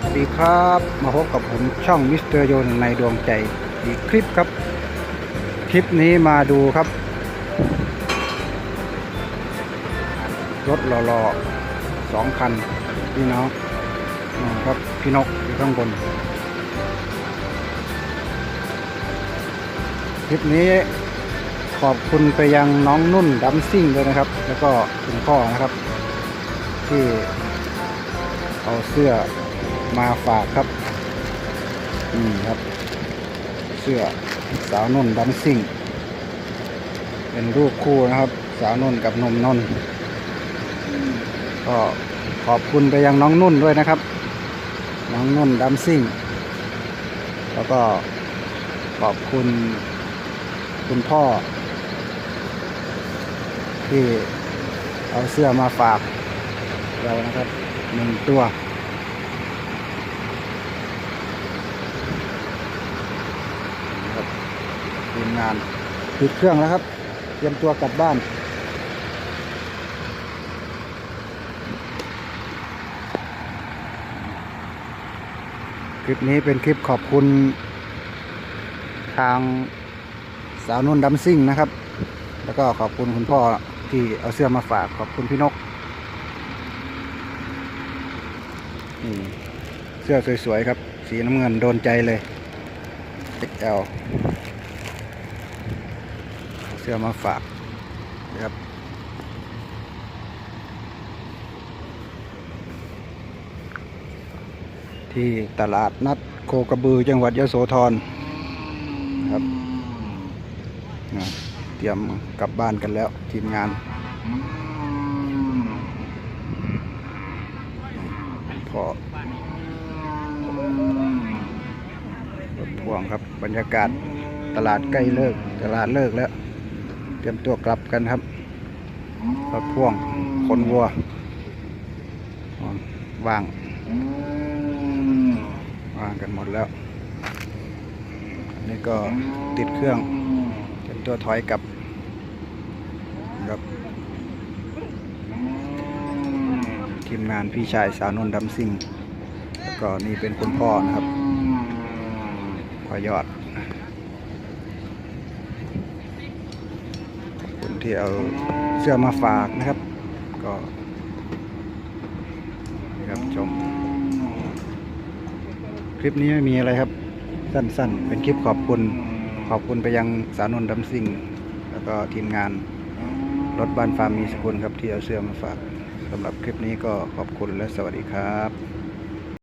วัสดีครับ มาพบกับผมช่องมิสเตอร์โยนในดวงใจอีกคลิปครับ คลิปนี้มาดูครับ รถหล่อๆสองคัน พี่น้องนะครับพี่นกอยู่ข้างบน คลิปนี้ขอบคุณไปยังน้องนุ่นดัมซิ่งด้วยนะครับ แล้วก็คุณพ่อนะครับ ที่เอาเสื้อ มาฝากครับนี่ครับ เสื้อสาวนุ่นดัมซิ่ง เป็นรูปคู่นะครับ สาวนุ่นกับหนมนนท์ก็ขอบคุณไปยังน้องนุ่นด้วยนะครับ น้องนุ่นดัมซิ่ง แล้วก็ขอบคุณคุณพ่อ ที่เอาเสื้อมาฝากเรานะครับหนึ่งตัวนะครับ ทีมงานปิดเครื่องแล้วครับ เตรียมตัวกลับบ้าน คลิปนี้เป็นคลิปขอบคุณ ทางสาวนุ่นดัมซิ่งนะครับ แล้วก็ขอบคุณคุณพ่อที่เอาเสื้อมาฝากขอบคุณพี่นกเสื้อสวยๆครับ สีน้ำเงินโดนใจเลย XL เอาเสื้อมาฝากนะครับที่ตลาดนัดโคกระบือจังหวัดยโสธรครับเตรียมกลับบ้านกันแล้วทีมงานพอรถพ่วงครับบรรยากาศตลาดใกล้เลิก ตลาดเลิกแล้ว เตรียมตัวกลับกันครับรถพ่วงคนวัวว่างวางกันหมดแล้วอันนี้ก็ติดเครื่องเป็นตัวถอยกลับนะครับทีมงานพี่ชายสาวนนท์ดำซิ่งแล้วก็นี่เป็นคุณพ่อนะครับพ่อยอดขอบคุณ ที่เอาเสื้อมาฝากนะครับ ก็นะครับชม คลิปนี้ไม่มีอะไรครับ สั้นๆ เป็นคลิปขอบคุณ ขอบคุณไปยังสาวนนท์ดำซิงแล้วก็ทีมงานรถบ้านฟาร์มมีสกุลครับที่เอาเสื้อมาฝากสำหรับคลิปนี้ก็ขอบคุณและสวัสดีครับ